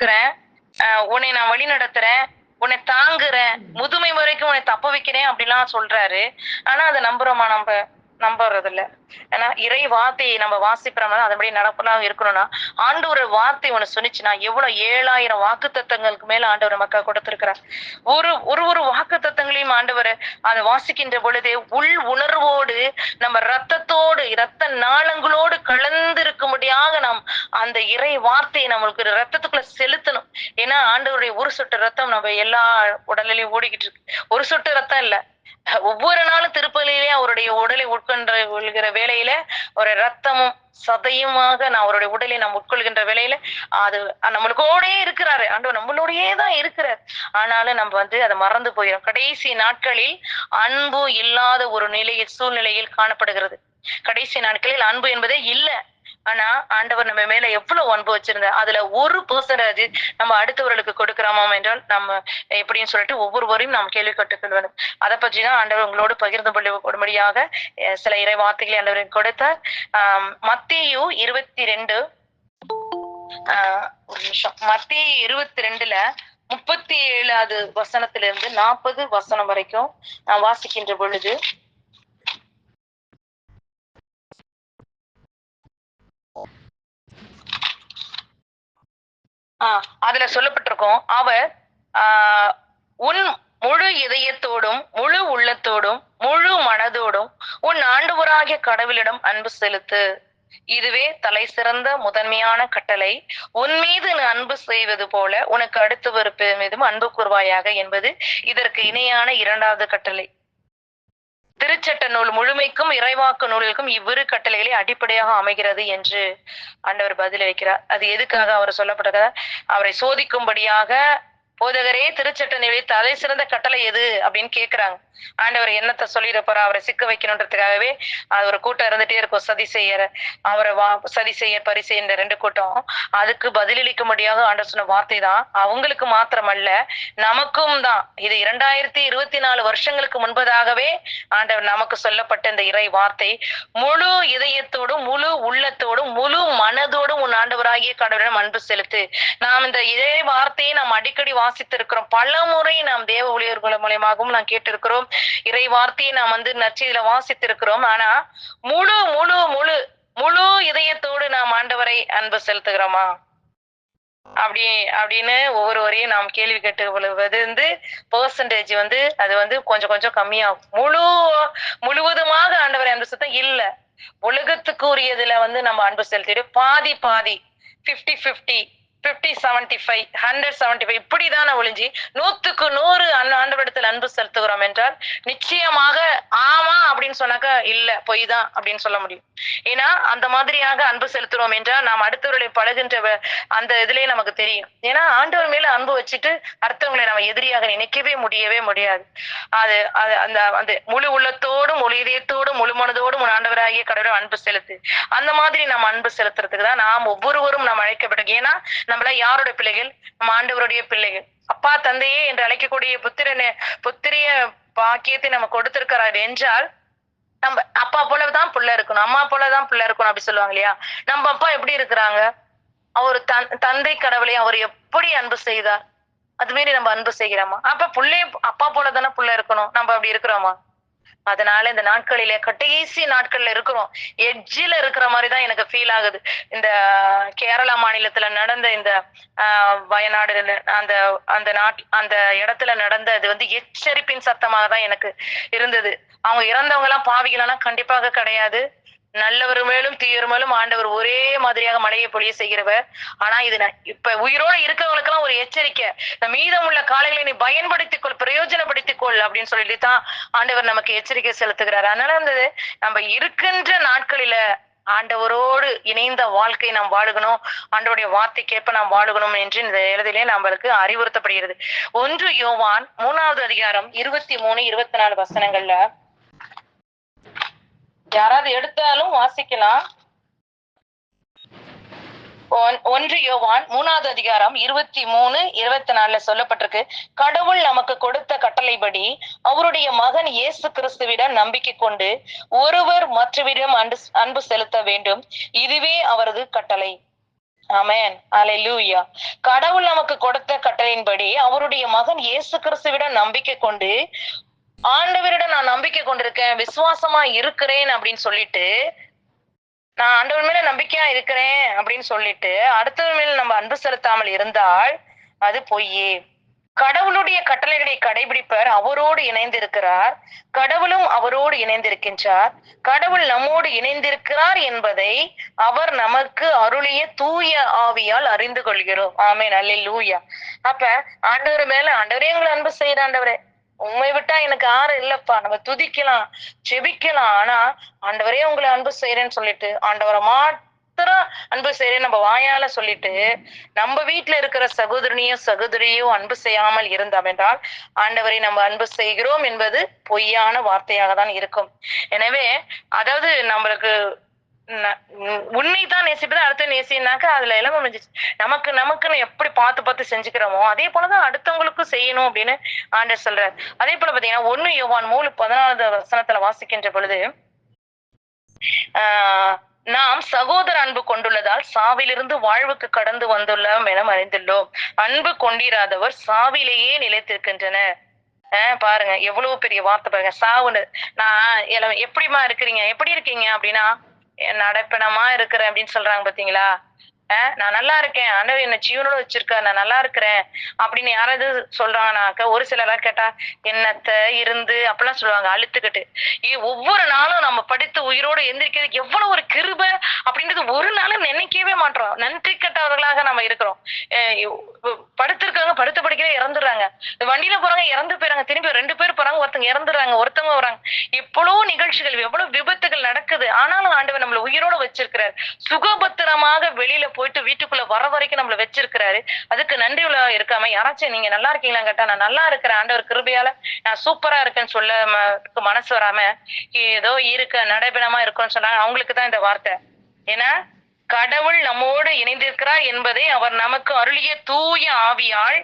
இருக்கிறேன் ஆஹ் உன்னை நான் வழி நடத்துறேன் உன்னை தாங்குறேன் முதுமை வரைக்கும் உன்னை தப்ப வைக்கிறேன் அப்படிலாம் சொல்றாரு. ஆனா அதை நம்புறோமா நம்ம? நம்புறது இல்ல ஏன்னா இறை வார்த்தையை நம்ம வாசிக்கிறோம்னா அதன்படி நடப்பதாக இருக்கணும்னா ஆண்டவர் வார்த்தை ஒண்ணு சொன்னிச்சுன்னா எவ்வளவு ஏழாயிரம் வாக்கு தத்தங்களுக்கு மேல ஆண்டவர் மக்கள் கொடுத்திருக்கிறார். ஒரு ஒரு ஒரு வாக்கு தத்தங்களையும் ஆண்டவர் அதை வாசிக்கின்ற பொழுதே உள் உணர்வோடு நம்ம ரத்தத்தோடு இரத்த நாளங்களோடு கலந்திருக்கும்படியாக நாம் அந்த இறை வார்த்தையை நம்மளுக்கு ரத்தத்துக்குள்ள செலுத்தணும். ஏன்னா ஆண்டவருடைய ஒரு சொட்டு ரத்தம் நம்ம எல்லா உடலிலையும் ஓடிக்கிட்டு இருக்கு. ஒரு சொட்டு ரத்தம் இல்ல. ஒவ்வொரு நாளும் திருப்பலியிலே அவருடைய உடலை உட்கொண்ட கொள்கிற வேலையில ஒரு ரத்தமும் சதையுமாக நான் அவருடைய உடலை நாம் உட்கொள்கின்ற வேலையில அது நம்மளுக்கோடே இருக்கிறாரு. ஆண்டவர் நம்மளோடயே தான் இருக்கிறார். ஆனாலும் நம்ம வந்து அதை மறந்து போயிடும் கடைசி நாட்களில் அன்பு இல்லாத ஒரு நிலையில் சூழ்நிலையில் காணப்படுகிறது. கடைசி நாட்களில் அன்பு என்பதே இல்லை. ஆனா ஆண்டவர் நம்ம மேல எவ்வளவு அன்பு வச்சிருந்தார்? அதுல ஒரு பர்சன்டேஜ் நம்ம அடுத்தவர்களுக்கு கொடுக்கிறோமாம் என்றால் நம்ம எப்படின்னு சொல்லிட்டு ஒவ்வொருவரையும் நாம் கேள்வி கட்டுக்கொள்ள வேண்டும் அதை பற்றி தான் ஆண்டவர் உங்களோடு பகிர்ந்து கொள்ளும்படியாக சில இறை வார்த்தைகளை ஆண்டவர் கொடுத்தார். ஆஹ் மத்தியு இருபத்தி ரெண்டு ஆஹ் ஒரு நிமிஷம். மத்திய இருபத்தி ரெண்டுல முப்பத்தி ஏழாவது வசனத்திலிருந்து நாற்பது வசனம் வரைக்கும் நான் வாசிக்கின்ற பொழுது அதுல சொல்லப்பட்டிருக்கும். அவர் ஆஹ் உன் முழு இதயத்தோடும் முழு உள்ளத்தோடும் முழு மனதோடும் உன் ஆண்டவராகிய கடவுளிடம் அன்பு செலுத்து. இதுவே தலை சிறந்த முதன்மையான கட்டளை. உன் மீது நீ அன்பு செய்வது போல உனக்கு அடுத்தவர் மீதும் அன்பு கூர்வாயாக என்பது இதற்கு இணையான இரண்டாவது கட்டளை. திருச்சட்ட நூல் முழுமைக்கும் இறைவாக்கு நூலுக்கும் இவ்விரு கட்டளைகளே அடிப்படையாக அமைகிறது என்று ஆண்டவர் பதில் வைக்கிறார் அது எதுக்காக அவர் சொல்லப்பட்டதா? அவரை சோதிக்கும்படியாக போதகரே திருச்சட்ட நிலையில் தலை சிறந்த கட்டளை எது? அப்படின்னு கேக்குறாங்க. ஆண்டவர் என்னத்த சொல்லிட போறா? அவரை சிக்க வைக்கணுன்றதுக்காகவே அது ஒரு கூட்டம் இருந்துட்டே இருக்கும். சதி செய்யற அவரை வா சதி செய்ய பரிசை இந்த ரெண்டு கூட்டம். அதுக்கு பதிலளிக்கும்படியாக ஆண்டவர் சொன்ன வார்த்தை தான் அவங்களுக்கு மாத்திரமல்ல நமக்கும் தான். இது இரண்டாயிரத்தி இருபத்தி நாலு வருஷங்களுக்கு முன்பதாகவே ஆண்டவர் நமக்கு சொல்லப்பட்ட இந்த இறை வார்த்தை. முழு இதயத்தோடும் முழு உள்ளத்தோடும் முழு மனதோடும் உன் ஆண்டவராகிய கடவுளிடம் அன்பு செலுத்து. நாம் இந்த இதே வார்த்தையை நாம் அடிக்கடி வாசித்திருக்கிறோம். பல முறை நாம் தேவ ஊழியர்கள் மூலியமாகவும் நாம் கேட்டிருக்கிறோம். இறை வார்த்தையை நாம் வந்து நற்செய்தியில வாசித்திருக்கிறோம். ஆனா முழு முழு முழு முழு இதயத்தோடு நாம் ஆண்டவரை அன்பு செலுத்துகிறோமா? அப்படி அப்படின்னு ஒவ்வொருவரையும் நாம் கேள்வி கேட்டு கொள்வது வந்து பெர்சன்டேஜ் வந்து அது வந்து கொஞ்சம் கொஞ்சம் கம்மியாகும். முழு முழுவதுமாக ஆண்டவரை அன்பு செலுத்த இல்ல. உலகத்துக்கு உரியதுல வந்து நம்ம அன்பு செலுத்திட்டு பாதி பாதி fifty fifty fifty seventy five hundred seventy five இப்படிதான ஒழிஞ்சி நூத்துக்கு நூறு அன் ஆண்டவரிடத்தில் அன்பு செலுத்துகிறோம் என்றால் நிச்சயமாக ஆமா அப்படின்னு சொன்னாக்க இல்ல பொய் தான் அப்படின்னு சொல்ல முடியும். ஏன்னா அந்த மாதிரியாக அன்பு செலுத்துறோம் என்றால் நாம் அடுத்தவர்களை பழகின்ற அந்த இதுலயே நமக்கு தெரியும். ஏன்னா ஆண்டவர் மேல அன்பு வச்சுட்டு அர்த்தவங்களை நம்ம எதிரியாக நினைக்கவே முடியவே முடியாது. அது அது அந்த அந்த முழு உள்ளத்தோடும் முழு இதயத்தோடும் முழு மனதோடும் ஆண்டவராகிய கடவுளை அன்பு செலுத்து. அந்த மாதிரி நம்ம அன்பு செலுத்துறதுக்கு தான் நாம் ஒவ்வொருவரும் நாம் அழைக்கப்பட்டோம் ஏன்னா நம்மள யாரோட பிள்ளைகள்? நம்ம ஆண்டவருடைய பிள்ளைகள். அப்பா தந்தையே என்று அழைக்கக்கூடிய புத்திரனை புத்திரிய பாக்கியத்தை நம்ம கொடுத்திருக்கிறார் என்றால் நம்ம அப்பா போலதான் பிள்ளை இருக்கணும் அம்மா போலதான் புள்ள இருக்கணும் அப்படி சொல்லுவாங்க இல்லையா? நம்ம அப்பா எப்படி இருக்கிறாங்க? அவர் தன் தந்தை கடவுளை அவர் எப்படி அன்பு செய்தார்? அது மாரி நம்ம அன்பு செய்கிறோமா? அப்ப பிள்ளைய அப்பா போல தானே இருக்கணும்? நம்ம அப்படி இருக்கிறோமா? அதனால இந்த நாட்களிலே கடைசி நாட்கள்ல இருக்கிறோம். எட்ஜில இருக்கிற மாதிரிதான் எனக்கு ஃபீல் ஆகுது. இந்த கேரளா மாநிலத்துல நடந்த இந்த ஆஹ், வயநாடு அந்த அந்த நாட் அந்த இடத்துல நடந்த இது வந்து எச்சரிப்பின் சத்தமாக தான் எனக்கு இருந்தது. அவங்க இறந்தவங்க எல்லாம் பாவிகளெல்லாம் கண்டிப்பாக கிடையாது. நல்லவர் மேலும் தீயவர் மேலும் ஆண்டவர் ஒரே மாதிரியாக மழையை பொழிய செய்கிறவர். ஆனா இது இப்ப உயிரோட இருக்கிறவங்களுக்கு எல்லாம் ஒரு எச்சரிக்கை. மீதமுள்ள காலைகளை நீ பயன்படுத்திக் கொள் பிரயோஜனப்படுத்திக் கொள் அப்படின்னு சொல்லிட்டு தான் ஆண்டவர் நமக்கு எச்சரிக்கை செலுத்துகிறார். அதனால வந்து நம்ம இருக்கின்ற நாட்களில ஆண்டவரோடு இணைந்த வாழ்க்கை நாம் வாழுகணும் ஆண்டவருடைய வார்த்தைக்கேற்ப நாம் வாழுகணும் என்று இந்த எழுதிலே நம்மளுக்கு அறிவுறுத்தப்படுகிறது. ஒன்று யோவான் மூணாவது அதிகாரம் இருபத்தி மூணு இருபத்தி நாலு வசனங்கள்ல யாராவது எடுத்தாலும் வாசிக்கலாம். ஒன்- ஒன்று யோவான் மூணாவது அதிகாரம் இருபத்தி மூணு இருபத்தி நாலுல சொல்லப்பட்டிருக்கு. கடவுள் நமக்கு கொடுத்த கட்டளைப்படி அவருடைய மகன் இயேசு கிறிஸ்துவிடம் நம்பிக்கை கொண்டு ஒருவர் மற்றவரிடம் அன்பு அன்பு செலுத்த வேண்டும். இதுவே அவரது கட்டளை. அமையன் அலை லூயா கடவுள் நமக்கு கொடுத்த கட்டளையின்படி அவருடைய மகன் இயேசு கிறிஸ்துவிடம் நம்பிக்கை கொண்டு ஆண்டவரிடம் நான் நம்பிக்கை கொண்டிருக்கேன் விசுவாசமா இருக்கிறேன் அப்படின்னு சொல்லிட்டு நான் ஆண்டவர் மேல நம்பிக்கையா இருக்கிறேன் அப்படின்னு சொல்லிட்டு அடுத்தவர் மேல நம்ம அன்பு செலுத்தாமல் இருந்தால் அது பொய்யே. கடவுளுடைய கட்டளைகளை கடைபிடிப்பர் அவரோடு இணைந்திருக்கிறார். கடவுளும் அவரோடு இணைந்திருக்கின்றார். கடவுள் நம்மோடு இணைந்திருக்கிறார் என்பதை அவர் நமக்கு அருளிய தூய ஆவியால் அறிந்து கொள்கிறோம். ஆமே நல்ல அல்லேலூயா. அப்ப ஆண்டவர் மேல ஆண்டவரே எங்களை அன்பு செய்யற ஆண்டவரே. உண்மை விட்டா எனக்கு யாரும் இல்லப்பா. நம்ம துதிக்கலாம் செபிக்கலாம் ஆனா ஆண்டவரே உங்களை அன்பு செய்யறேன்னு சொல்லிட்டு ஆண்டவரை மாத்திரம் அன்பு செய்யறேன் நம்ம வாயால சொல்லிட்டு நம்ம வீட்டுல இருக்கிற சகோதரனையும் சகோதரியும் அன்பு செய்யாமல் இருந்தோம் என்றால் ஆண்டவரை நம்ம அன்பு செய்கிறோம் என்பது பொய்யான வார்த்தையாக தான் இருக்கும். எனவே அதாவது நம்மளுக்கு உன்னை தான் நேசிப்பது அடுத்த நேசினாக்கா அதுல எல்லாம் முடிஞ்சிச்சு நமக்கு நமக்குன்னு எப்படி பார்த்து பார்த்து செஞ்சுக்கிறோமோ அதே போலதான் அடுத்தவங்களுக்கும் செய்யணும் அப்படின்னு ஆண்டர் சொல்றாரு. அதே போல பாத்தீங்கன்னா ஒண்ணு யோவான் மூணு பதினாலாவது வசனத்துல வாசிக்கின்ற பொழுது ஆஹ் நாம் சகோதர அன்பு கொண்டுள்ளதால் சாவிலிருந்து வாழ்வுக்கு கடந்து வந்துள்ளோம் என அறிந்துள்ளோம். அன்பு கொண்டிராதவர் சாவிலேயே நிலைத்திருக்கின்றனர். ஆஹ் பாருங்க எவ்வளவு பெரிய வார்த்தை பாருங்க. சாவுன்னு நான் எப்படிமா எப்படிம்மா இருக்கிறீங்க? எப்படி இருக்கீங்க? அப்படின்னா நடப்பிடமா இருக்கிறேன் அப்படின்னு சொல்றாங்க பாத்தீங்களா? நான் நல்லா இருக்கேன். ஆண்டவர் என்ன ஜீவனோட வச்சிருக்காரு. நான் நல்லா இருக்கிறேன். அப்படின்னு யாராவது சொல்றாங்கனாக்க ஒரு சிலரா கேட்டா என்னத்த இருந்து? அப்படிலாம் சொல்லுவாங்க அழுத்துக்கிட்டு. ஒவ்வொரு நாளும் நம்ம படித்து உயிரோடு எந்திரிக்கிறதுக்கு எவ்வளவு ஒரு கிருபை அப்படின்றது ஒரு நாளும் நினைக்கவே மாட்டோம். நன்றி கட்டவர்களாக நம்ம இருக்கிறோம். அஹ் படுத்திருக்காங்க படுத்து படிக்கவே இறந்துடுறாங்க. வண்டியில போறாங்க இறந்து போயிறாங்க திரும்பி ரெண்டு பேர் போறாங்க ஒருத்தங்க இறந்துடுறாங்க ஒருத்தவங்க வராங்க. எவ்வளவு நிகழ்ச்சிகள் எவ்வளவு விபத்துகள் நடக்குது. ஆனாலும் ஆண்டவர் நம்மள உயிரோட வச்சிருக்கிறார். சுகபத்திரமாக வெளியில போயிட்டு வீட்டுக்குள்ள வர வரைக்கும் நம்மள வச்சிருக்கிறாரு. அதுக்கு நன்றி உள்ள இருக்காம யாராச்சும் நீங்க நல்லா இருக்கீங்களா கேட்டா நான் நல்லா இருக்கிறேன் ஆண்டவர் கிருபையால நான் சூப்பரா இருக்கேன்னு சொல்ல ம- மனசு வராம ஏதோ இருக்க நடைபெணமா இருக்கும்னு சொன்னாங்க அவங்களுக்கு தான் இந்த வார்த்தை. ஏன்னா கடவுள் நம்மோடு இணைந்திருக்கிறார் என்பதை அவர் நமக்கு அருளிய தூய ஆவியால்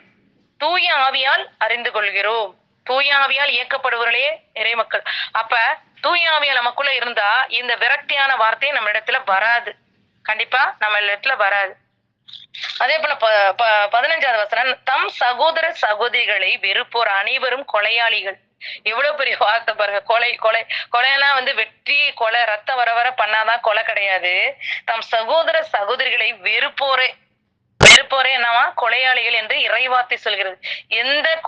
தூய ஆவியால் அறிந்து கொள்கிறோம். தூய ஆவியால் இயக்கப்படுவர்களே இறைமக்கள் அப்ப தூய ஆவியால் நமக்குள்ள இருந்தா இந்த விரக்தியான வார்த்தை நம்ம இடத்துல வராது. கண்டிப்பா நம்ம லெட்ல வராது. அதே போல ப- ப- பதினஞ்சாவது வசனம் தம் சகோதர சகோதரிகளை வெறுப்போர் அனைவரும் கொலையாளிகள். எவ்வளவு பெரிய வார்த்தை பாருங்க. கொலை கொலை கொலையெல்லாம் வந்து வெற்றி கொலை ரத்தம் வர வர பண்ணாதான் கொலை கிடையாது. தம் சகோதர சகோதரிகளை வெறுப்போரே வெறுப்போரே என்னவா? கொலையாளிகள் என்று இறைவார்த்தை சொல்கிறது. எந்த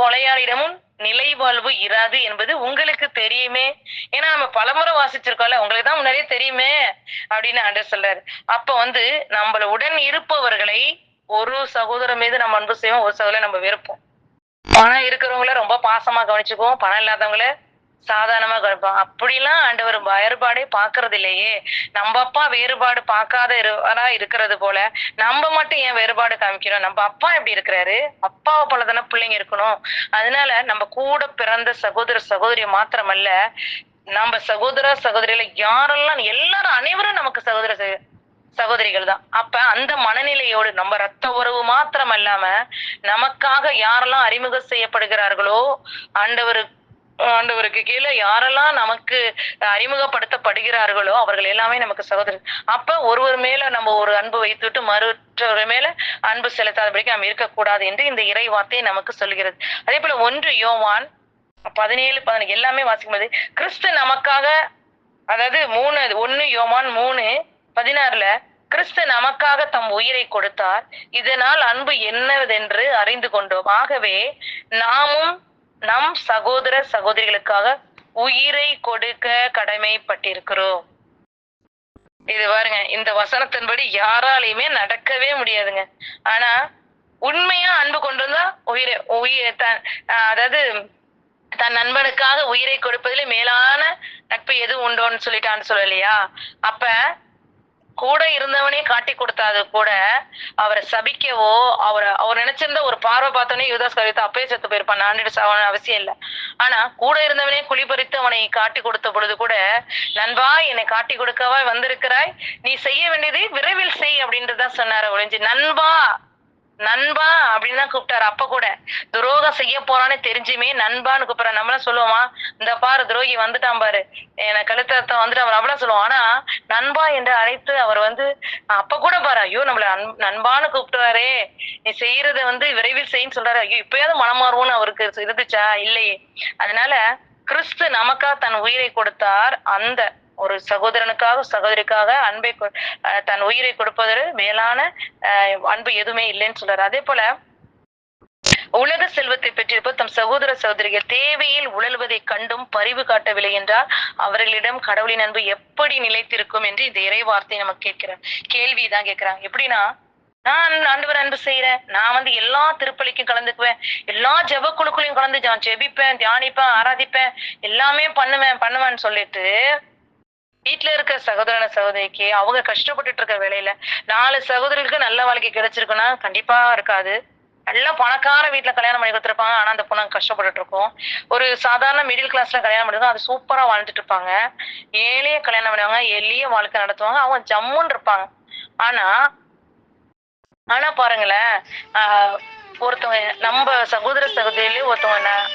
நிலை நிலைவாழ்வு இராது என்பது உங்களுக்கு தெரியுமே. ஏன்னா நம்ம பலமுறை வாசிச்சிருக்கோம்ல உங்களுக்கு தான் முன்னாடியே தெரியுமே அப்படின்னு ஆண்டர் சொல்றாரு. அப்ப வந்து நம்மள உடன் இருப்பவர்களை ஒரு சகோதரர் மீது நம்ம அன்பு செய்வோம் ஒரு சகோதரர் நம்ம வெறுப்போம். பணம் இருக்கிறவங்கள ரொம்ப பாசமா கவனிச்சுக்குவோம் பணம் இல்லாதவங்கள சாதாரணமா கவனிப்போம் அப்படிலாம் ஆண்டவர் வேறுபாடே பாக்குறது இல்லையே நம்ம அப்பா வேறுபாடு பார்க்காத இருவரா இருக்கிறது போல நம்ம மட்டும் ஏன் வேறுபாடு காமிக்கிறோம்? நம்ம அப்பா எப்படி இருக்கிறாரு? அப்பாவை போல தானே பிள்ளைங்க இருக்கணும். அதனால நம்ம கூட பிறந்த சகோதர சகோதரி மாத்திரமல்ல நம்ம சகோதர சகோதரியில யாரெல்லாம் எல்லாரும் அனைவரும் நமக்கு சகோதர சகோதரிகள் தான். அப்ப அந்த மனநிலையோடு நம்ம ரத்த உறவு மாத்திரம் அல்லாம நமக்காக யாரெல்லாம் அறிமுகம் செய்யப்படுகிறார்களோ ஆண்டவருக்கு ஆண்டவருக்கு கீழே யாரெல்லாம் நமக்கு அறிமுகப்படுத்தப்படுகிறார்களோ அவர்கள் எல்லாமே நமக்கு சகோதரர். அப்ப ஒருவர் மேல நம்ம ஒரு அன்பு வைத்துட்டு மறுற்றவர் மேல அன்பு செலுத்தாதபடிக்கு நாம் இருக்கக்கூடாது என்று இந்த இறை வார்த்தையை நமக்கு சொல்கிறது. அதே போல ஒன்று யோவான் பதினேழு பதினேழு எல்லாமே வாசிக்கும் போது கிறிஸ்து நமக்காக அதாவது மூணு ஒன்னு யோமான் மூணு பதினாறுல கிறிஸ்து நமக்காக தம் உயிரை கொடுத்தார். இதனால் அன்பு என்னவென்று அறிந்து கொண்டோம். ஆகவே நாமும் நம் சகோதர சகோதரிகளுக்காக உயிரை கொடுக்க கடமைப்பட்டிருக்கிறோம். இது பாருங்க இந்த வசனத்தின்படி யாராலையுமே நடக்கவே முடியாதுங்க. ஆனா உண்மையா அன்பு கொண்டு வந்தா உயிரை உயிர் தன் அதாவது தன் நண்பனுக்காக உயிரை கொடுப்பதிலே மேலான நட்பு எது உண்டோன்னு சொல்லிட்டான்னு சொல்லலையா? அப்ப கூட இருந்தவனே காட்டி கொடுத்தாது கூட அவரை சபிக்கவோ அவரை அவர் நினைச்சிருந்த ஒரு பார்வை பார்த்தோன்னே யுவதாஸ் கவிதா அப்பயே செத்து போயிருப்பான். நான் சாவன அவசியம் இல்லை. ஆனா கூட இருந்தவனே குளிபறித்து அவனை காட்டி கொடுத்த பொழுது கூட நண்பா என்னை காட்டி கொடுக்கவா வந்திருக்கிறாய்? நீ செய்ய வேண்டியதை விரைவில் செய் அப்படின்றதான் சொன்னார ஒழிஞ்சு. நண்பா நண்பா அப்படின்னு தான் கூப்பிட்டாரு. அப்ப கூட துரோகம் செய்ய போறான்னு தெரிஞ்சுமே நண்பான்னு கூப்பிடுற நம்மளாம் சொல்லுவோமா இந்த பாரு துரோகி வந்துட்டான் பாரு. என கழுத்தத்தை வந்துட்டு அவர் அப்படிலாம் சொல்லுவோம். ஆனா நண்பா என்று அழைத்து அவர் வந்து அப்ப கூட பாரு ஐயோ நம்மள நண்பான்னு கூப்பிட்டுவாரே நீ செய்யறத வந்து விரைவில் செய்யுன்னு சொல்றாரு. ஐயோ இப்பயாவது மனம் மாறுவோம்னு அவருக்கு இருந்துச்சா? இல்லையே. அதனால கிறிஸ்து நமக்கா தன் உயிரை கொடுத்தார். அந்த ஒரு சகோதரனுக்காக சகோதரிக்காக அன்பை கொ- அஹ் தன் உயிரை கொடுப்பது மேலான அஹ், அன்பு எதுவுமே இல்லைன்னு சொல்றாரு. அதே போல உலக செல்வத்தை பெற்றிருப்ப தம் சகோதர சகோதரிகள் தேவையில் உழல்வதை கண்டும் பரிவு காட்டவில்லை என்றால் அவர்களிடம் கடவுளின் அன்பு எப்படி நிலைத்திருக்கும் என்று இந்த இறை வார்த்தை நம்ம கேட்கிறோம் கேள்விதான் கேட்கிறாங்க. எப்படின்னா நான் ஆண்டவர் அன்பு செய்யறேன் நான் வந்து எல்லா திருப்பலிக்கும் கலந்துக்குவேன் எல்லா ஜெப குழுக்களையும் கலந்து நான் ஜெபிப்பேன் தியானிப்பேன் ஆராதிப்பேன் எல்லாமே பண்ணுவேன் பண்ணுவேன்னு சொல்லிட்டு வீட்டுல இருக்க சகோதரன சகோதரிக்கு அவங்க கஷ்டப்பட்டுட்டு இருக்க வேலையில நாலு சகோதரிகளுக்கு நல்ல வாழ்க்கை கிடைச்சிருக்குன்னா கண்டிப்பா இருக்காது. நல்ல பணக்கார வீட்டுல கல்யாணம் பண்ணி கொடுத்துருப்பாங்க. ஆனா அந்த பொண்ணு கஷ்டப்பட்டுட்டு இருக்கும். ஒரு சாதாரண மிடில் கிளாஸ்ல கல்யாணம் பண்ணிருக்கோம் அது சூப்பரா வாழ்ந்துட்டு இருப்பாங்க. ஏழைய கல்யாணம் பண்ணுவாங்க எளிய வாழ்க்கை நடத்துவாங்க. அவங்க ஜம்முன்னு இருப்பாங்க. ஆனா ஆனா பாருங்களேன் ஆஹ் ஒருத்தவங்க நம்ம சகோதர சகோதரியிலே ஒருத்தவங்க ந-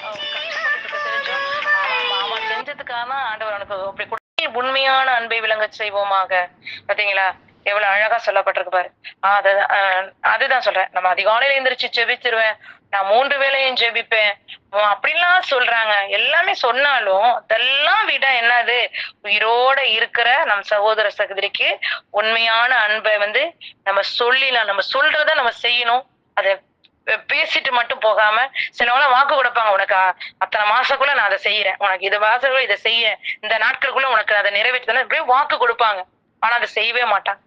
செஞ்சதுக்காக தான் ஆண்டவர் எனக்கு அப்படி உண்மையான அன்பை விளங்க செய்வோமாக. பாத்தீங்களா? எவ்வளவு அழகா சொல்லப்பட்டிருக்கு பாரு. ஆஹ் அதுதான் சொல்றேன். நம்ம அதிகாலையில எந்திரிச்சு ஜெபிச்சிருவேன். நான் மூன்று வேளையும் ஜெபிப்பேன். அப்படிலாம் சொல்றாங்க. எல்லாமே சொன்னாலும் அதெல்லாம் விட என்னது? உயிரோட இருக்கிற நம் சகோதர சகோதரிக்கு உண்மையான அன்பை வந்து நம்ம சொல்லிடலாம் நம்ம சொல்றத நம்ம செய்யணும். அதை பேசிட்டு மட்டும் போகாம சிலவங்களாம் வாக்கு கொடுப்பாங்க உனக்கு அத்தனை மாசக்குள்ள நான் அதை செய்யறேன். உனக்கு இது மாசக்குள்ள இதை செய்ய இந்த நாட்களுக்குள்ள உனக்கு அதை நிறைவேற்றணும் இப்படியே வாக்கு கொடுப்பாங்க. ஆனா அதை செய்யவே மாட்டாங்க.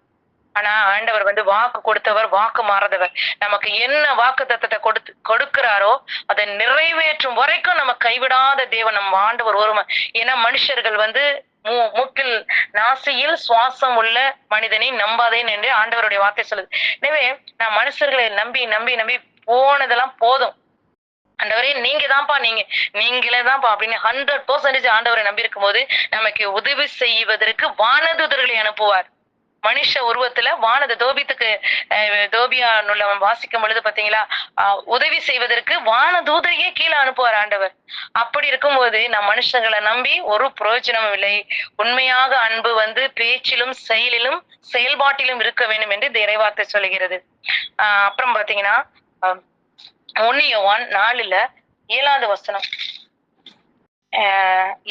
ஆனா ஆண்டவர் வந்து வாக்கு கொடுத்தவர் வாக்கு மாறதவர். நமக்கு என்ன வாக்கு தத்தத்தை கொடுத்து கொடுக்கிறாரோ அதை நிறைவேற்றும் வரைக்கும் நம்ம கைவிடாத தேவன் நம்ம ஆண்டவர் ஒருமை. ஏன்னா மனுஷர்கள் வந்து மூ- மூக்கில் நாசியில் சுவாசம் உள்ள மனிதனை நம்பாதேன் என்று ஆண்டவருடைய வார்த்தை சொல்லுது. எனவே நான் மனுஷர்களை நம்பி நம்பி நம்பி போனதெல்லாம் போதும். ஆண்டவரே நீங்க தான்ப்பா நீங்க நீங்களே தான்ப்பா அப்படின்னு ஹண்ட்ரட் பர்சன்டேஜ் ஆண்டவரை நம்பி இருக்கும்போது நமக்கு உதவி செய்வதற்கு வானதூதர்களை அனுப்புவார். மனுஷ உருவத்துல வானத தோபித்துக்கு தோபியா வாசிக்கும் பொழுது பாத்தீங்களா உதவி செய்வதற்கு வானதூதரையே கீழே அனுப்புவார் ஆண்டவர். அப்படி இருக்கும்போது நம் மனுஷங்களை நம்பி ஒரு பிரயோஜனமும் இல்லை. உண்மையாக அன்பு வந்து பேச்சிலும் செயலிலும் செயல்பாட்டிலும் இருக்க வேண்டும் என்று இந்த இறைவார்த்தை சொல்லுகிறது. ஆஹ் அப்புறம் பாத்தீங்கன்னா ஒன்னு யோவான் நாலுல ஏழாவது வசனம்.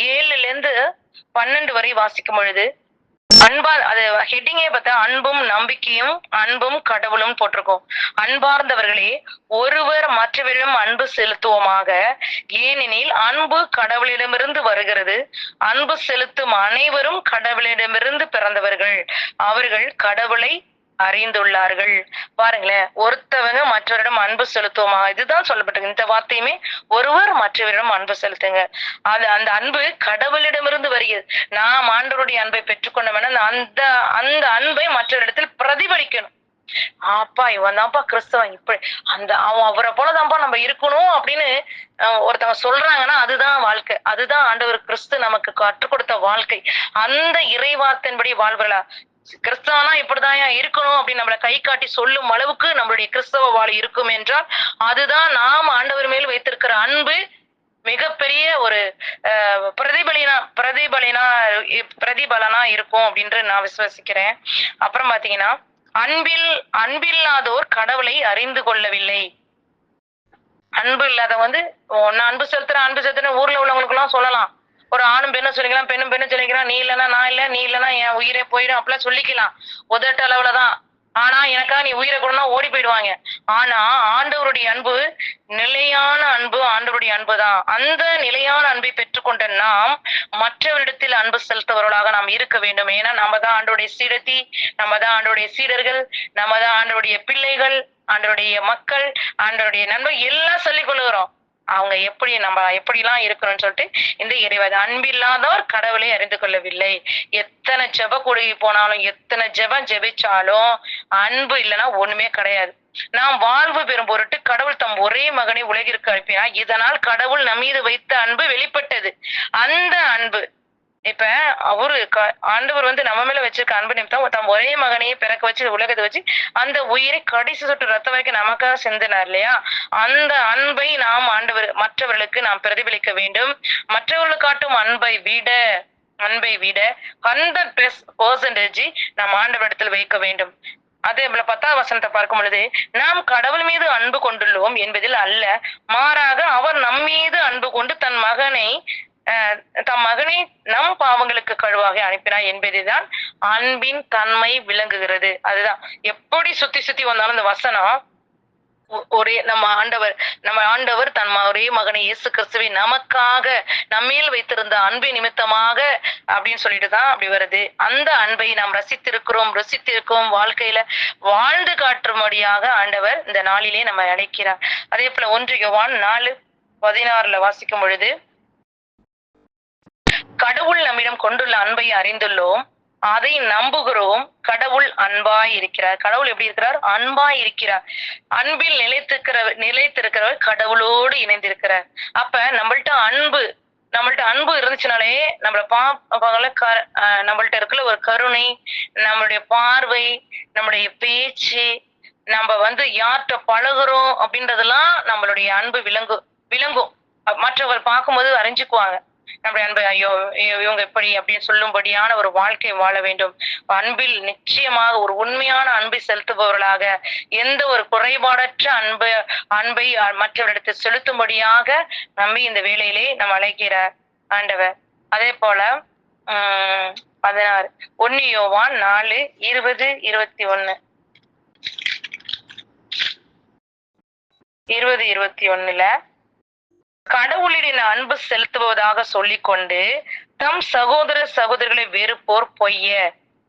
ஏழுல இருந்து பன்னெண்டு வரை வாசிக்கும் பொழுது அன்பா அது ஹெட்டிங்கே பார்த்தா அன்பும் நம்பிக்கையும் அன்பும் கடவுளும் போட்டிருக்கோம். அன்பார்ந்தவர்களே ஒருவர் மற்றவரிடம் அன்பு செலுத்துவோமாக. ஏனெனில் அன்பு கடவுளிடமிருந்து வருகிறது. அன்பு செலுத்தும் அனைவரும் கடவுளிடமிருந்து பிறந்தவர்கள். அவர்கள் கடவுளை அறிந்துள்ளார்கள். பாருங்களேன் ஒருத்தவங்க மற்றவரிடம் அன்பு செலுத்துவோமா? இதுதான் சொல்லப்பட்டிருக்கு. இந்த வார்த்தையுமே ஒருவர் மற்றவரிடம் அன்பு செலுத்துங்க. அது அந்த அன்பு கடவுளிடமிருந்து வருகிறது. நாம் ஆண்டவருடைய அன்பை பெற்றுக்கொண்டோம்னா அந்த அந்த அன்பை மற்றவரிடத்தில் பிரதிபலிக்கணும். ஆப்பா இவன் தான்ப்பா கிறிஸ்தவன். இப்படி அந்த அவன் அவரை போலதான்ப்பா நம்ம இருக்கணும் அப்படின்னு ஒருத்தவங்க சொல்றாங்கன்னா அதுதான் வாழ்க்கை. அதுதான் ஆண்டவர் கிறிஸ்து நமக்கு கற்றுக் கொடுத்த வாழ்க்கை. அந்த இறைவார்த்தையின்படி வாழ்வர்களா? கிறிஸ்தவனா இப்படிதான் இருக்கணும் அப்படின்னு நம்மளை கை காட்டி சொல்லும் அளவுக்கு நம்மளுடைய கிறிஸ்தவ வாழ் இருக்கும் என்றால் அதுதான் நாம் ஆண்டவர் மேல் வைத்திருக்கிற அன்பு மிகப்பெரிய ஒரு பிரதிபலினா பிரதிபலினா பிரதிபலனா இருக்கும் அப்படின்று நான் விசுவசிக்கிறேன். அப்புறம் பாத்தீங்கன்னா அன்பில் அன்பில்லாதோர் கடவுளை அறிந்து கொள்ளவில்லை. அன்பு இல்லாத வந்து நான் அன்பு செலுத்துற அன்பு செலுத்துறேன் ஊர்ல உள்ளவங்களுக்கு எல்லாம் சொல்லலாம். ஒரு ஆணும் பெண்ணும் சொல்லிக்கலாம் பெண்ணும் பெண்ணும் சொல்லிக்கலாம் நீ இல்லைன்னா நான் இல்ல நீ இல்லைன்னா என் உயிரே போயிடும் அப்படிலாம் சொல்லிக்கலாம். உதட்ட அளவுலதான். ஆனா எனக்கா நீ உயிரை கொடுனா ஓடி போயிடுவாங்க. ஆனா ஆண்டவருடைய அன்பு நிலையான அன்பு ஆண்டவருடைய அன்பு தான் அந்த நிலையான அன்பை பெற்றுக்கொண்ட நாம் மற்றவரிடத்தில் அன்பு செலுத்தவர்களாக நாம் இருக்க வேண்டும். ஏன்னா நம்ம தான் ஆண்டவருடைய சீடத்தி நம்ம தான் ஆண்டவருடைய சீடர்கள் நம்ம தான் ஆண்டவருடைய பிள்ளைகள் ஆண்டவருடைய மக்கள் ஆண்டவருடைய நண்பர் எல்லாம் சொல்லிக் கொள்ளுகிறோம் அவங்க எப்படி நம்ம எப்படிலாம் இருக்கணும்னு சொல்லிட்டு இந்த இறைவாது அன்பில்லாதோர் கடவுளை அறிந்து கொள்ளவில்லை. எத்தனை ஜெப கொடுகி போனாலும் எத்தனை ஜெபம் ஜெபிச்சாலும் அன்பு இல்லைன்னா ஒண்ணுமே கிடையாது. நாம் வாழ்வு பெறும் பொருட்டு கடவுள் தம் ஒரே மகனை உலகிற்கு அனுப்பினார். இதனால் கடவுள் நம்மீது வைத்த அன்பு வெளிப்பட்டது. அந்த அன்பு இப்ப அவரு க- ஆண்டவர் வந்து நம்ம மேல வச்சிருக்க அன்பு நிமித்தம் தம் ஒரே மகனையே பிறக்க வச்சு உலகத்தை வச்சு அந்த உயிரை கடைசி சொட்டு ரத்த வரைக்கும் நமக்காக சிந்தினார் இல்லையா? அந்த அன்பை நாம் ஆண்டவர் மற்றவர்களுக்கு நாம் பிரதிபலிக்க வேண்டும். மற்றவர்களுக்கு காட்டும் அன்பை விட அன்பை விட ஹண்ட்ரட் பெர்சன்டேஜ் நாம் ஆண்டவரிடத்தில் வைக்க வேண்டும். அதே போல பத்தாவது வசனத்தை பார்க்கும் பொழுது நாம் கடவுள் மீது அன்பு கொண்டுள்ளோம் என்பதில் அல்ல மாறாக அவர் நம் மீது அன்பு கொண்டு தன் மகனை தம் மகனை நம் பாவங்களுக்கு கழுவாக அனுப்பினார் என்பதுதான் அன்பின் தன்மை விளங்குகிறது. அதுதான். எப்படி சுத்தி சுத்தி வந்தாலும் இந்த வசனம் ஒ- ஒரே நம்ம ஆண்டவர் நம்ம ஆண்டவர் தன் ஒரே மகனை இயேசு கிறிஸ்துவை நமக்காக நம்மேல் வைத்திருந்த அன்பை நிமித்தமாக அப்படின்னு சொல்லிட்டு தான் அப்படி வருது. அந்த அன்பை நாம் ரசித்திருக்கிறோம் ரசித்திருக்கோம் வாழ்க்கையில வாழ்ந்து காட்டும்படியாக ஆண்டவர் இந்த நாளிலே நம்ம அழைக்கிறார். அதே போல ஒன்று யோவான் நாலு பதினாறுல வாசிக்கும் பொழுது கடவுள் நம்மிடம் கொண்டுள்ள அன்பை அறிந்துள்ளோம். அதை நம்புகிறோம். கடவுள் அன்பாய் இருக்கிறார். கடவுள் எப்படி இருக்கிறார்? அன்பாய் இருக்கிறார். அன்பில் நிலைத்திருக்கிற நிலைத்திருக்கிறவர் கடவுளோடு இணைந்திருக்கிறார். அப்ப நம்மள்ட்ட அன்பு நம்மள்ட்ட அன்பு இருந்துச்சுனாலே நம்மள பாப்பாங்கள க நம்மள்ட்ட இருக்கிற ஒரு கருணை நம்மளுடைய பார்வை நம்மளுடைய பேச்சு நம்ம வந்து யார்கிட்ட பழகுறோம் அப்படின்றதெல்லாம் நம்மளுடைய அன்பு விளங்கும் விளங்கும். மற்றவர் பார்க்கும்போது அறிஞ்சுக்குவாங்க. நம்முடைய அன்பு ஐயோ இவங்க எப்படி அப்படின்னு சொல்லும்படியான ஒரு வாழ்க்கை வாழ வேண்டும். அன்பில் நிச்சயமாக ஒரு உண்மையான அன்பை செலுத்துபவர்களாக எந்த ஒரு குறைபாடற்ற அன்பு அன்பை அஹ், மற்றவரிடத்தில் செலுத்தும்படியாக நம்பி இந்த வேலையிலே நம்ம அழைக்கிற ஆண்டவர். அதே போல உம் பதினாறு ஒன்னு யோவான் நாலு இருபது இருபத்தி ஒண்ணு இருபது இருபத்தி ஒண்ணுல கடவுளின் அன்பு செலுத்துவதாக சொல்லிக்கொண்டு தம் சகோதர சகோதரிகளை வெறுப்போர் பொய்ய.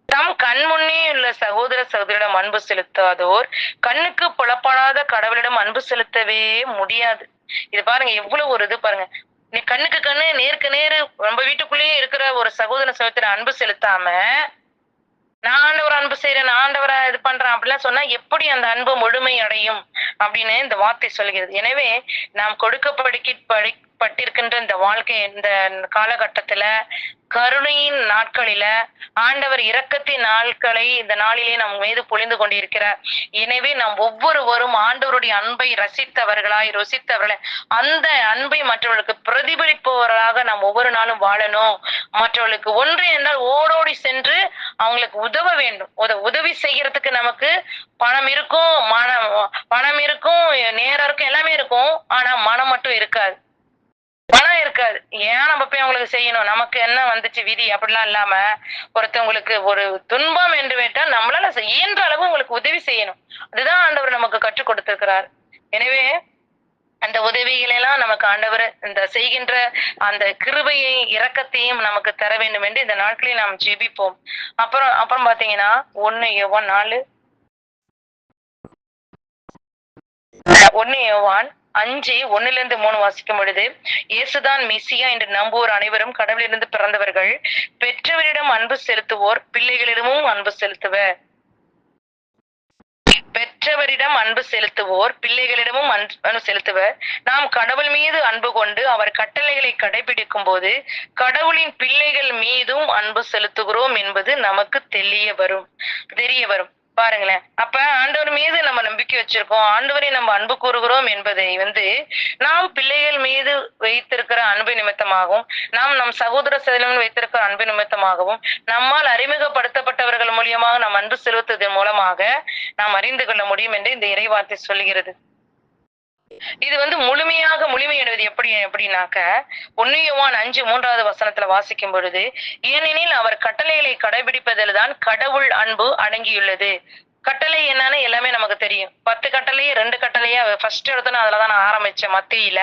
தம் கண்முன்னே உள்ள சகோதர சகோதரிடம் அன்பு செலுத்தாதோர் கண்ணுக்கு புலப்படாத கடவுளிடம் அன்பு செலுத்தவே முடியாது. இது பாருங்க எவ்வளவு ஒரு இது பாருங்க. நீ கண்ணுக்கு கண்ணு நேருக்கு நேரு நம்ம வீட்டுக்குள்ளேயே இருக்கிற ஒரு சகோதர சகோதரி அன்பு செலுத்தாம நான் ஆண்டவர் அன்பு செய்யறேன் நான் ஆண்டவரை இது பண்றேன் அப்படிலாம் சொன்னா எப்படி அந்த அன்பு முழுமை அடையும் அப்படின்னு இந்த வார்த்தை சொல்கிறது. எனவே நாம் கொடுக்கப்படி படி பட்டிருக்கின்ற இந்த வாழ்க்கை இந்த காலகட்டத்துல கருணையின் நாட்களில ஆண்டவர் இரக்கத்தின் நாட்களை இந்த நாளிலே நம் மீது பொழிந்து கொண்டிருக்கிறார். எனவே நாம் ஒவ்வொருவரும் ஆண்டவருடைய அன்பை ரசித்தவர்களாய் ருசித்தவர்களை அந்த அன்பை மற்றவர்களுக்கு பிரதிபலிப்பவர்களாக நாம் ஒவ்வொரு நாளும் வாழணும். மற்றவர்களுக்கு ஒன்று என்றால் ஓடோடி சென்று அவங்களுக்கு உதவ வேண்டும். உதவி செய்யறதுக்கு நமக்கு பணம் இருக்கும் மனம் பணம் இருக்கும் நேரம் இருக்கும் எல்லாமே இருக்கும். ஆனா மனம் மட்டும் இருக்காது. பணம் இருக்காது. ஏன் நம்ம போய் அவங்களுக்கு செய்யணும்? நமக்கு என்ன வந்துச்சு விதி? அப்படிலாம் இல்லாம ஒருத்தவங்களுக்கு ஒரு துன்பம் என்று விட்டால் நம்மளால இயன்ற அளவு உங்களுக்கு உதவி செய்யணும். அதுதான் ஆண்டவர் நமக்கு கற்றுக் கொடுத்திருக்கிறார். எனவே அந்த உதவிகளை எல்லாம் நமக்கு ஆண்டவர் இந்த செய்கின்ற அந்த கிருபையையும் இரக்கத்தையும் நமக்கு தர வேண்டும் என்று இந்த நாட்களில் நாம் ஜெபிப்போம். அப்புறம் அப்புறம் பாத்தீங்கன்னா ஒன்னு யோவான் நாலு. ஒன்னு யோவான் அஞ்சு ஒண்ணுல இருந்து மூணு வாசிக்கும் பொழுது இயேசுதான் மெசியா என்று நம்புவோர் அனைவரும் கடவுளிலிருந்து பிறந்தவர்கள். பெற்றவரிடம் அன்பு செலுத்துவோர் பிள்ளைகளிடமும் அன்பு செலுத்துவர். பெற்றவரிடம் அன்பு செலுத்துவோர் பிள்ளைகளிடமும் அன்பு அன்பு செலுத்துவர். நாம் கடவுள் மீது அன்பு கொண்டு அவர் கட்டளைகளை கடைபிடிக்கும் போது கடவுளின் பிள்ளைகள் மீதும் அன்பு செலுத்துகிறோம் என்பது நமக்கு தெரிய வரும் தெரிய வரும். பாருங்களேன். அப்ப ஆண்டவர் மீது நம்ம நம்பிக்கை வச்சிருக்கோம் ஆண்டவரை நம்ம அன்பு கூறுகிறோம் என்பதை வந்து நாம் பிள்ளைகள் மீது வைத்திருக்கிற அன்பு நிமித்தமாகவும் நாம் நம் சகோதர சகோதரர்கள் வைத்திருக்கிற அன்பு நிமித்தமாகவும் நம்மால் அறிமுகப்படுத்தப்பட்டவர்கள் மூலியமாக நாம் அன்பு செலுத்துவதன் மூலமாக நாம் அறிந்து கொள்ள முடியும் என்று இந்த இறைவார்த்தை சொல்கிறது இது வந்து முழுமையாக முழுமையடைவது எப்படி எப்படின்னாக்க ஒன்னியவான் அஞ்சு மூன்றாவது வசனத்துல வாசிக்கும் பொழுது ஏனெனில் அவர் கட்டளைகளை கடைபிடிப்பதில் தான் கடவுள் அன்பு அடங்கியுள்ளது. கட்டளை என்னன்னு எல்லாமே நமக்கு தெரியும். பத்து கட்டளையே ரெண்டு கட்டளையா ஃபர்ஸ்ட் எடுத்தோன்னா அதுலதான் நான் ஆரம்பிச்சேன் மத்தியில.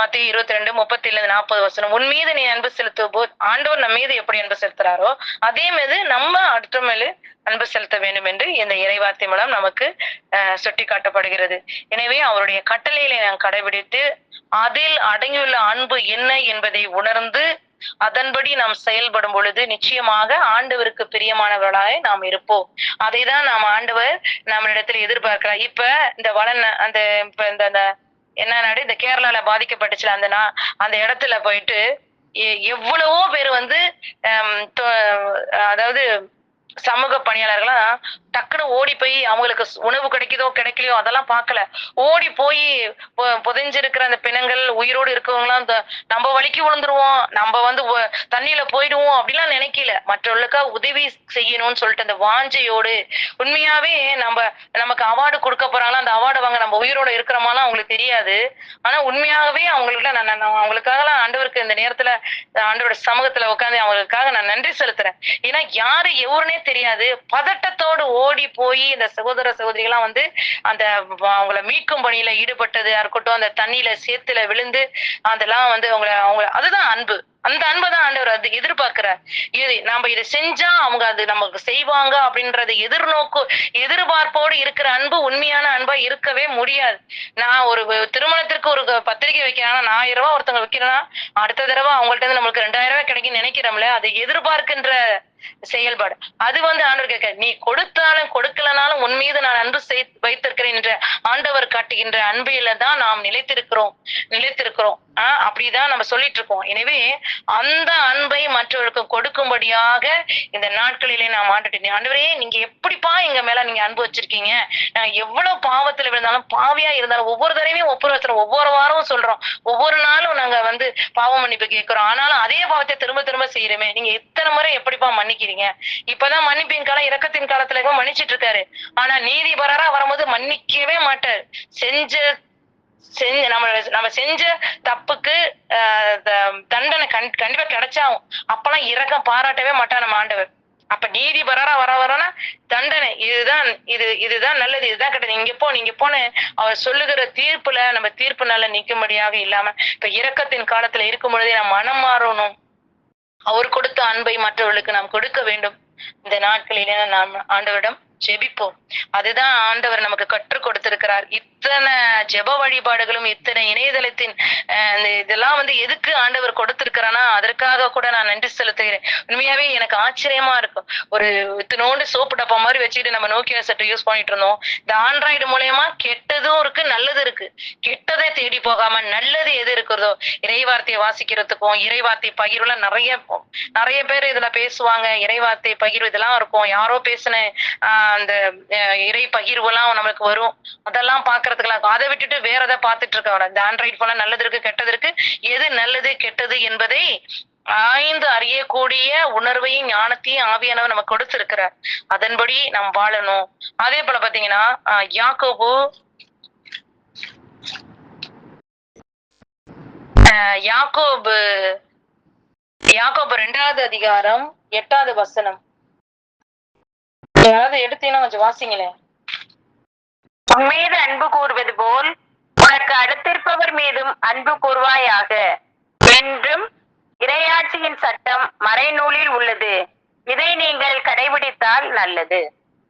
மத்திய இருபத்தி ரெண்டு முப்பத்தி ஏழு நாற்பது வசனம் உன் மீது நீ அன்பு செலுத்தும் போது ஆண்டவர் நம்ம மீது எப்படி அன்பு செலுத்துறாரோ அதே மீது நம்ம அடுத்த மேலு அன்பு செலுத்த வேண்டும் என்று இந்த இறைவார்த்தை மூலம் நமக்கு சுட்டி காட்டப்படுகிறது எனவே அவருடைய கட்டளைகளை நாம் கடைபிடித்து அதில் அடங்கியுள்ள அன்பு என்ன என்பதை உணர்ந்து அதன்படி நாம் செயல்படும் பொழுது நிச்சயமாக ஆண்டவருக்கு பிரியமானவர்களாய் நாம் இருப்போம். அதை தான் நாம் ஆண்டவர் நம்மளிடத்தில் எதிர்பார்க்கிறார். இப்ப இந்த வளன் அந்த இப்ப இந்த அந்த என்ன நாடு? இந்த கேரளால பாதிக்கப்பட்டுச்சுல அந்த நான் அந்த இடத்துல போயிட்டு எ- எவ்வளவோ பேர் வந்து அதாவது சமூக பணியாளர்கள்லாம் டக்குன்னு ஓடி போய் அவங்களுக்கு உணவு கிடைக்குதோ கிடைக்கலையோ அதெல்லாம் பார்க்கல. ஓடி போய் புதைஞ்சிருக்கிற அந்த பிணங்கள் உயிரோடு இருக்கவங்களாம் நம்ம வலிக்கு விழுந்துருவோம் நம்ம வந்து தண்ணியில போயிடுவோம் அப்படிலாம் நினைக்கல. மற்றவர்களுக்கா உதவி செய்யணும்னு சொல்லிட்டு அந்த வாஞ்சையோடு உண்மையாவே நம்ம நமக்கு அவார்டு கொடுக்க போறாங்களா அந்த அவார்டு வாங்க நம்ம உயிரோட இருக்கிறோமாலாம் அவங்களுக்கு தெரியாது. ஆனா உண்மையாகவே அவங்களுக்கு நான் நான் அவங்களுக்காக ஆண்டவருக்கு இந்த நேரத்துல ஆண்டவரோட சமூகத்துல உட்காந்து அவங்களுக்காக நான் நன்றி செலுத்துறேன். ஏன்னா யாரு எவருனே தெரியாது. பதட்டத்தோடு ஓடி போய் இந்த சகோதர சகோதரிகள்லாம் வந்து அந்த அவங்கள மீட்கும் பணியில ஈடுபட்டதா இருக்கட்டும் அந்த தண்ணியில சேத்துல விழுந்து அதெல்லாம் வந்து அவங்கள அவங்க அதுதான் அன்பு. அந்த அன்பை தான் ஆண்டவர் அது எதிர்பார்க்கிறார். இது நம்ம இதை செஞ்சா அவங்க அது நமக்கு செய்வாங்க அப்படின்றது எதிர்நோக்கு எதிர்பார்ப்போடு இருக்கிற அன்பு உண்மையான அன்பா இருக்கவே முடியாது. நான் ஒரு திருமணத்திற்கு ஒரு பத்திரிகை பத்திரிக்கை வைக்கிறேன்னா நான் ஆயிரம் ரூபாய் ஒருத்தவங்க வைக்கிறேன்னா அடுத்த தடவை அவங்கள்ட்ட இருந்து நம்மளுக்கு ரெண்டாயிரம் ரூபாய் கிடைக்கும்னு நினைக்கிறோம்ல அதை எதிர்பார்க்கின்ற செயல்பாடு. அது வந்து ஆண்டவர் கேட்க நீ கொடுத்தாலும் கொடுக்கலனாலும் உன் மீது நான் அன்பு செய் வைத்திருக்கிறேன் என்ற ஆண்டவர் காட்டுகின்ற அன்பையில தான் நாம் நிலைத்திருக்கிறோம் நிலைத்திருக்கிறோம். ஆஹ் அப்படிதான் நம்ம சொல்லிட்டு இருக்கோம். எனவே அந்த அன்பை மற்றவர்களுக்கு கொடுக்கும்படியாக இந்த நாட்களிலே நாம் ஆண்டுட்டு ஆண்டவரே நீங்க எப்படிப்பா எங்க மேல நீங்க அன்பு வச்சிருக்கீங்க? நான் எவ்வளவு பாவத்துல விழுந்தாலும் பாவியா இருந்தாலும் ஒவ்வொரு தடவையும் ஒவ்வொரு வருஷம் ஒவ்வொரு வாரமும் சொல்றோம். ஒவ்வொரு நாளும் நாங்க வந்து பாவம் மன்னிப்பு கேட்கிறோம். ஆனாலும் அதே பாவத்தை திரும்ப திரும்ப செய்யறோமே. நீங்க இத்தனை முறை எப்படிப்பா மன்னிக்கிறீங்க. இப்பதான் மன்னிப்பின் காலம் இரக்கத்தின் காலத்துல இருக்க மன்னிச்சிட்டு இருக்காரு. ஆனா நீதிபரரா வரும்போது மன்னிக்கவே மாட்டார். செஞ்ச செஞ்ச நம்ம நம்ம செஞ்ச தப்புக்கு தண்டனை கண் கண்டிப்பா கிடைச்சாகும். அப்பெல்லாம் இறக்கம் பாராட்டவே மாட்டான் நம்ம ஆண்டவர். அப்ப நீதிபரரா வர வரனா தண்டனை இதுதான் இது இதுதான் நல்லது இதுதான் கெட்டது. இங்க போ நீங்க போன அவர் சொல்லுகிற தீர்ப்புல நம்ம தீர்ப்புனால நிக்கும்படியாக இல்லாம இப்ப இரக்கத்தின் காலத்துல இருக்கும் பொழுதே நம்ம மனம் மாறணும். அவர் கொடுத்த அன்பை மற்றவர்களுக்கு நாம் கொடுக்க வேண்டும். இந்த நாட்களில நாம் ஆண்டவரிடம் ஜெபிப்போம். அதுதான் ஆண்டவர் நமக்கு கற்றுக் கொடுத்திருக்கிறார். இத்தனை ஜெப வழிபாடுகளும் இத்தனை இணையதளத்தின் அஹ், இந்த இதெல்லாம் வந்து எதுக்கு ஆண்டவர் கொடுத்திருக்கிறானா அதற்காக கூட நான் நன்றி செலுத்துகிறேன். உண்மையாவே எனக்கு ஆச்சரியமா இருக்கும். ஒரு இத்தினோண்டு சோப்பு டப்பா மாதிரி வச்சுக்கிட்டு நம்ம நோக்கியா செட்டை யூஸ் பண்ணிட்டு இருந்தோம். இந்த ஆண்ட்ராய்டு மூலயமா கெட்டதும் இருக்கு நல்லது இருக்கு. கெட்டதை தேடி போகாம நல்லது எது இருக்கிறதோ இறைவார்த்தையை வாசிக்கிறதுக்கும் இறைவார்த்தை பகிர்வுல நிறைய நிறைய பேர் இதுல பேசுவாங்க. இறைவார்த்தை பகிர்வு இதெல்லாம் இருக்கும். யாரோ பேசின ஆஹ் அந்த இறை இறை பகிர்வுலாம் நம்மளுக்கு வரும். அதெல்லாம் பாக்குறதுக்கெல்லாம் அதை விட்டுட்டு வேற எதை பார்த்துட்டு இருக்க இந்த ஆண்ட்ராய்டு போல நல்லது இருக்கு கெட்டது இருக்கு. எது நல்லது கெட்டது என்பதை ஆய்ந்து அறியக்கூடிய உணர்வையும் ஞானத்தையும் ஆவியானவர் நமக்கு கொடுத்திருக்கிறார். அதன்படி நாம் வாழணும். அதே போல பாத்தீங்கன்னா யாக்கோபு ஆஹ் யாக்கோபு யாக்கோபு ரெண்டாவது அதிகாரம் எட்டாவது வசனம். யாராவது எடுத்தீங்கன்னா கொஞ்சம் வாசிங்களேன். உன் மீது அன்பு கூறுவது போல் உனக்கு அடுத்திருப்பவர் மீதும் அன்பு கூறுவாயாக என்றும் இரையாட்சியின் சட்டம் மறைநூலில் உள்ளது. இதை நீங்கள் கடைபிடித்தால் நல்லது.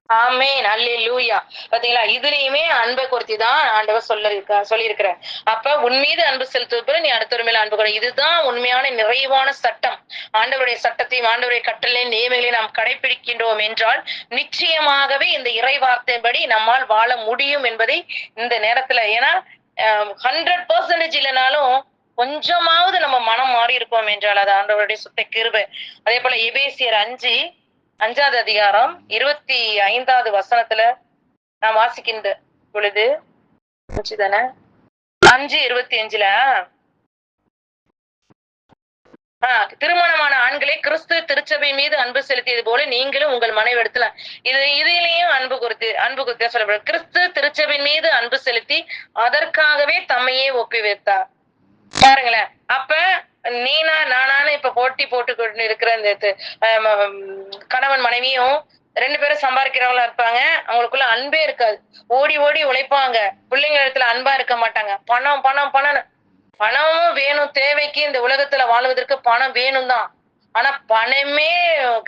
ஆமென். அல்லேலூயா. பாத்தீங்களா? இதுலயுமே அன்பை குறித்து தான் ஆண்டவர் சொல்ல இருக்க சொல்லியிருக்கிறார். அப்ப உன் மீது அன்பு செலுத்துவது நீ அடுத்தவர் மேல அன்பு கொடு இதுதான் உண்மையான நிறைவான சட்டம். ஆண்டவருடைய சட்டத்தையும் ஆண்டவருடைய கட்டளையும் நியமங்களையும் நாம் கடைபிடிக்கின்றோம் என்றால் நிச்சயமாகவே இந்த இறை வார்த்தையின்படி நம்மால் வாழ முடியும் என்பதை இந்த நேரத்துல. ஏன்னா ஹண்ட்ரட் பர்சன்டேஜ் இல்லைனாலும் கொஞ்சமாவது நம்ம மனம் மாறி இருக்கோம் என்றால் அது ஆண்டவருடைய சுத்த கிருபை. அதே போல எபேசியர் அஞ்சு அஞ்சாவது அதிகாரம் இருபத்தி ஐந்தாவது வசனத்துல நான் வாசிக்கின்ற பொழுது தானே? அஞ்சு இருபத்தி அஞ்சுல ஆஹ் திருமணமான ஆண்களே கிறிஸ்து திருச்சபை மீது அன்பு செலுத்தியது போல நீங்களும் உங்கள் மனைவிடத்துல இது இதிலேயும் அன்பு குறித்து அன்பு குறித்து சொல்லப்படுது கிறிஸ்து திருச்சபை மீது அன்பு செலுத்தி அதற்காகவே தம்மையே ஒப்பி வைத்தார் பாருங்களேன். அப்ப நீனா நானானு இப்ப போட்டி போட்டு இருக்கிற இந்த இது, கணவன் மனைவியும் ரெண்டு பேரும் சம்பாதிக்கிறவங்களா இருப்பாங்க. அவங்களுக்குள்ள அன்பே இருக்காது. ஓடி ஓடி உழைப்பாங்க. பிள்ளைங்க இடத்துல அன்பா இருக்க மாட்டாங்க. பணம் பணம் பணம் பணமும் வேணும். தேவைக்கு இந்த உலகத்துல வாழ்வதற்கு பணம் வேணும் தான் ஆனா பணமே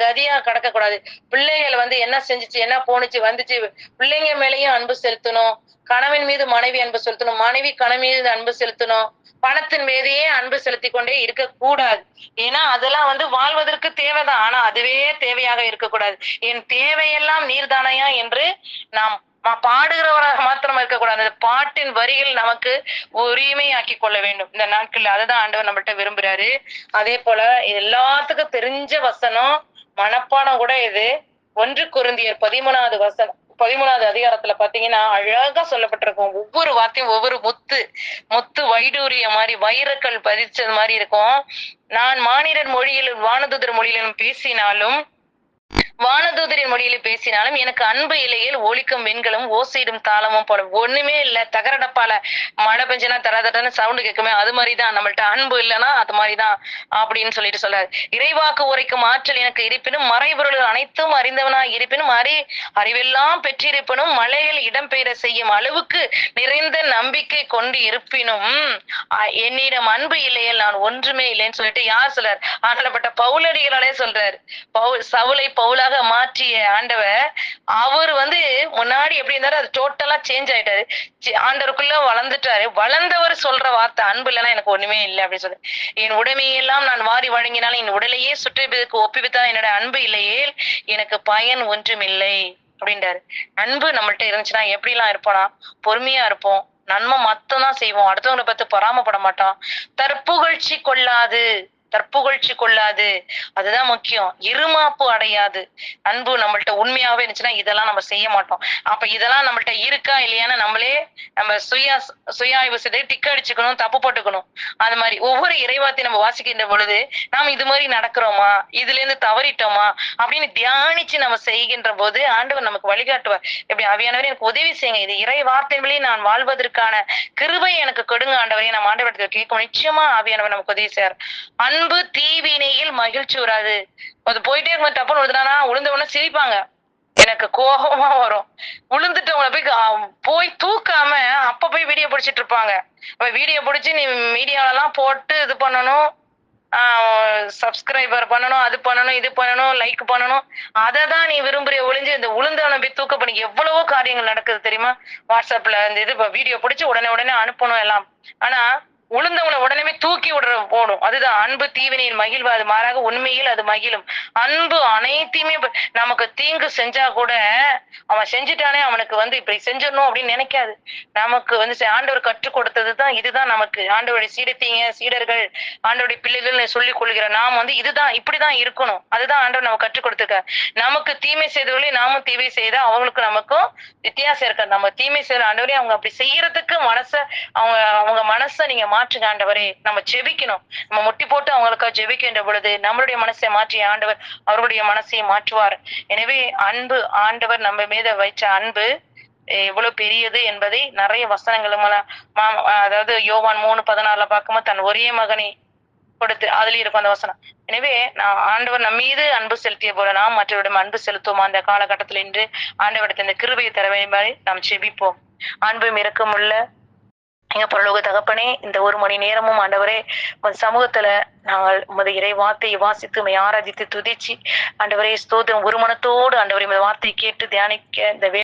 கதியா கடக்க கூடாது பிள்ளைகள் வந்து என்ன செஞ்சுச்சு என்ன போணுச்சு வந்துச்சு பிள்ளைங்க மேலேயும் அன்பு செலுத்தணும். கணவன் மீது மனைவி அன்பு செலுத்தணும். மனைவி கணவன் மீது அன்பு செலுத்தணும். பணத்தின் மீதையே அன்பு செலுத்திக் கொண்டே இருக்க கூடாது ஏன்னா அதெல்லாம் வந்து வாழ்வதற்கு தேவைதான். ஆனா அதுவே தேவையாக இருக்கக்கூடாது. என் தேவையெல்லாம் நீர்தானையா என்று நாம் நான் பாடுகிறவராக மாத்திரம் இருக்கக்கூடாது. அந்த பாட்டின் வரிகள் நமக்கு உரிமையாக்கி கொள்ள வேண்டும். இந்த நாட்கள்ல அதுதான் ஆண்டவர் நம்மள்ட்ட விரும்புறாரு. அதே போல எல்லாத்துக்கும் தெரிஞ்ச வசனம் மனப்பாடம் கூட இது. ஒன்று குருந்தியர் பதிமூணாவது வசனம் பதிமூணாவது அதிகாரத்துல பாத்தீங்கன்னா அழகா சொல்லப்பட்டிருக்கும். ஒவ்வொரு வார்த்தையும் ஒவ்வொரு முத்து முத்து வைடூரிய மாதிரி வைரக்கல் பதிச்சது மாதிரி இருக்கும். நான் மானிடர் மொழியிலும் வானதுதர் மொழியிலும் பேசினாலும் வானதூதரின் மொழியில பேசினாலும் எனக்கு அன்பு இலையில் ஒலிக்கும் வெண்களும் ஓசையிடும் தாளமும் போல. ஒண்ணுமே இல்ல. தகரடப்பால மழை பெஞ்சனா தர சவுண்டு கேட்குமே அது மாதிரிதான். நம்மள்ட்ட அன்பு இல்லைன்னா அது மாதிரிதான் அப்படின்னு சொல்லிட்டு சொல்றாரு. இறைவாக்கு உரைக்கும் ஆற்றல் எனக்கு இருப்பினும் மறைபொருள் அனைத்தும் அறிந்தவனா இருப்பினும் அறி அறிவெல்லாம் பெற்றிருப்பினும் மலையில் இடம்பெயர செய்யும் அளவுக்கு நிறைந்த நம்பிக்கை கொண்டு இருப்பினும் என்னிடம் அன்பு இல்லையில் நான் ஒன்றுமே இல்லைன்னு சொல்லிட்டு யார் சொல்றார்? ஆகலப்பட்ட பவுலடிகளாலே சொல்றாரு. பவுல் சவுலை பவுலாக மாற்றிய ஆண்டவர் அவர் வந்து முன்னாடி எப்படி இருந்தாரு அது டோட்டலா சேஞ்ச் ஆயிட்டாரு. ஆண்டவருக்குள்ள வளர்ந்துட்டாரு. வளர்ந்தவர் சொல்ற வார்த்தை அன்பு இல்லைன்னா எனக்கு ஒண்ணுமே இல்லை அப்படின்னு சொல்லி. என் உடைமையெல்லாம் நான் வாரி வழங்கினாலும் என் உடலையே சுற்றுவதற்கு ஒப்புவித்தா என்னோட அன்பு இல்லையே எனக்கு பயன் ஒன்றும் இல்லை அப்படின்றாரு. அன்பு நம்மள்ட்ட இருந்துச்சுன்னா எப்படிலாம் இருப்போம்னா பொறுமையா இருப்போம். நன்மை மட்டும் தான் செய்வோம். அடுத்தவங்களை பார்த்து பராமப்பட மாட்டோம். தற்புகழ்ச்சி கொள்ளாது. தற்புகழ்ச்சி கொள்ளாது. அதுதான் முக்கியம். இருமாப்பு அடையாது. அன்பு நம்மள்ட்ட உண்மையாவே இருந்துச்சுன்னா இதெல்லாம் நம்ம செய்ய மாட்டோம். அப்ப இதெல்லாம் நம்மள்ட்ட இருக்கா இல்லையான்னு நம்மளே நம்ம சுய சுய ஆய்வு செய்து டிக் அடிச்சுக்கணும் தப்பு போட்டுக்கணும். அது மாதிரி ஒவ்வொரு இறைவாத்தை நம்ம வாசிக்கின்ற பொழுது நாம் இது மாதிரி நடக்கிறோமா? இதுல இருந்து தவறிட்டோமா? அப்படின்னு தியானிச்சு நம்ம செய்கின்ற போது ஆண்டவர் நமக்கு வழிகாட்டுவார். எப்படி? அவியானவரே எனக்கு உதவி செய்யுங்க. இது இறை வார்த்தை நான் வாழ்வதற்கான கிருபை எனக்கு கொடுங்க ஆண்டவரையும் நம்ம ஆண்டவரத்தில் கேட்கும் நிச்சயமா அவையானவர் நமக்கு உதவி செய்யார் அன்பு தீவினையில் மகிழ்ச்சி வராது. அது போயிட்டே இருக்கும் டப்புன்னு விழுதுனா உளுந்த உடனே சிரிப்பாங்க. எனக்கு கோபமா வரும். உளுந்துட்டவங்களை போய் போய் தூக்காம அப்ப போய் வீடியோ பிடிச்சிட்டு இருப்பாங்க. அப்ப வீடியோ பிடிச்சி நீ மீடியாலலாம் போட்டு இது பண்ணணும். சப்ஸ்கிரைபர் பண்ணணும் அது பண்ணணும் இது பண்ணணும் லைக் பண்ணணும். அதை தான் நீ விரும்புறிய ஒளிஞ்சு இந்த உளுந்தவனை போய் தூக்க பண்ணி எவ்வளவோ காரியங்கள் நடக்குது தெரியுமா? வாட்ஸ்அப்ல இந்த இது வீடியோ பிடிச்சி உடனே உடனே அனுப்பணும் எல்லாம். ஆனா உளுந்தவங்களை உடனே தூக்கி விடுற போடும் அதுதான் அன்பு தீவினையில் அது மாறாக உண்மையில் அது மகிழும். அன்பு அனைத்தையுமே நமக்கு தீங்கு செஞ்சா கூட அவன் செஞ்சுட்டானே அவனுக்கு வந்து இப்படி செஞ்சிடணும் அப்படின்னு நினைக்காது. நமக்கு வந்து ஆண்டவர் கற்றுக் கொடுத்தது தான் இதுதான் நமக்கு. ஆண்டவருடைய சீடத்தீங்க சீடர்கள் ஆண்டவருடைய பிள்ளைகள் சொல்லிக் கொள்கிற நாம் வந்து இதுதான் இப்படிதான் இருக்கணும். அதுதான் ஆண்டவர் நம்ம கற்றுக் கொடுத்துருக்க நமக்கு தீமை செய்தவர்களே நாமும் தீமை செய்தா அவங்களுக்கு நமக்கும் வித்தியாசம் இருக்காது. நம்ம தீமை செய்யற ஆண்டவரே அவங்க அப்படி செய்யறதுக்கு மனச அவங்க அவங்க மனசை நீங்க மாற்றுங்க ஆண்டவரே. நம்ம ஜெபிக்கணும். நம்ம முட்டி போட்டு அவங்களுக்காக ஜெபிக்கின்ற பொழுது நம்மளுடைய மனசை மாற்றிய ஆண்டவர் அவருடைய மனசை மாற்றுவார். எனவே அன்பு ஆண்டவர் நம்ம மீது வைச்ச அன்பு எவ்வளவு பெரியது என்பதை நிறைய வசனங்களும் அதாவது யோவான் மூணு பதினாறுல பார்க்கும்போது தன் ஒரே மகனை கொடுத்து அதுலயும் இருக்கும் அந்த வசனம். எனவே நான் ஆண்டவர் நம் மீது அன்பு செலுத்திய போல நாம் மற்றவரிடம் அன்பு செலுத்துவோம். அந்த காலகட்டத்தில் இன்று ஆண்டவரிடத்தில் இந்த கிருபையை தர வேண்டுமாறு நாம் செபிப்போம் அன்பும் இரக்கமுள்ள எங்க பரலோக தகப்பனே இந்த ஒரு மணி நேரமும் ஆண்டவரே உன் சமூகத்துல நாங்கள் உமது இறை வார்த்தையை வாசித்து உண்மை ஆராதித்து துதிச்சு ஆண்டவரே ஸ்தோத்திரம். ஒரு மனத்தோடு ஆண்டவரே வார்த்தையை கேட்டு தியானிக்க இந்த